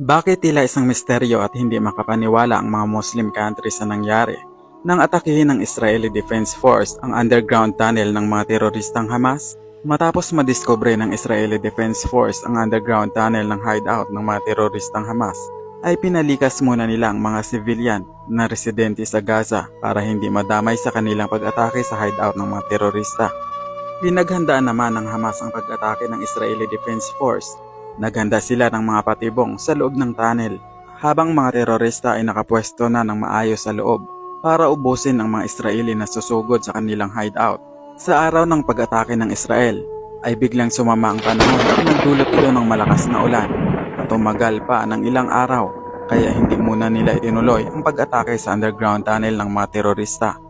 Bakit tila isang misteryo at hindi makapaniwala ang mga Muslim countries sa nangyari nang atakihin ng Israeli Defense Force ang underground tunnel ng mga teroristang Hamas? Matapos madiskubre ng Israeli Defense Force ang underground tunnel ng hideout ng mga teroristang Hamas, ay pinalikas muna nila ang mga civilian na residente sa Gaza para hindi madamay sa kanilang pag-atake sa hideout ng mga terorista. Pinaghandaan naman ng Hamas ang pag-atake ng Israeli Defense Force Naganda sila ng mga patibong sa loob ng tunnel habang mga terorista ay nakapwesto na ng maayos sa loob para ubusin ang mga Israeli na susugod sa kanilang hideout. Sa araw ng pag-atake ng Israel ay biglang sumama ang panahon at nagdulot ito ng malakas na ulan at tumagal pa ng ilang araw kaya hindi muna nila itinuloy ang pag-atake sa underground tunnel ng mga terorista.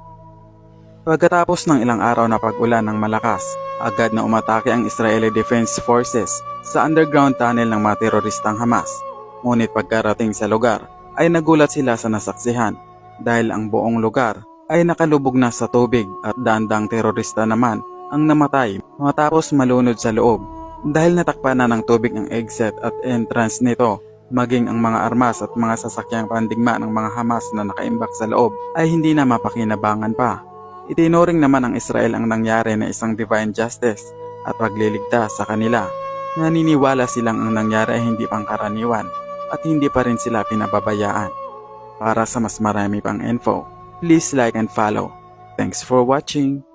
Pagkatapos ng ilang araw na pag-ulan ng malakas, agad na umatake ang Israeli Defense Forces sa underground tunnel ng mga teroristang Hamas. Ngunit pagkarating sa lugar, ay nagulat sila sa nasaksihan dahil ang buong lugar ay nakalubog na sa tubig at dandang terorista naman ang namatay matapos malunod sa loob dahil natakpan na ng tubig ang exit at entrance nito maging ang mga armas at mga sasakyang pandigma ng mga Hamas na nakaimbak sa loob ay hindi na mapakinabangan pa. Itinuring naman ng Israel ang nangyari na isang divine justice at pagliligtas sa kanila. Naniniwala silang ang nangyari ay hindi pangkaraniwan at hindi pa rin sila pinababayaan. Para sa mas marami pang info, please like and follow. Thanks for watching!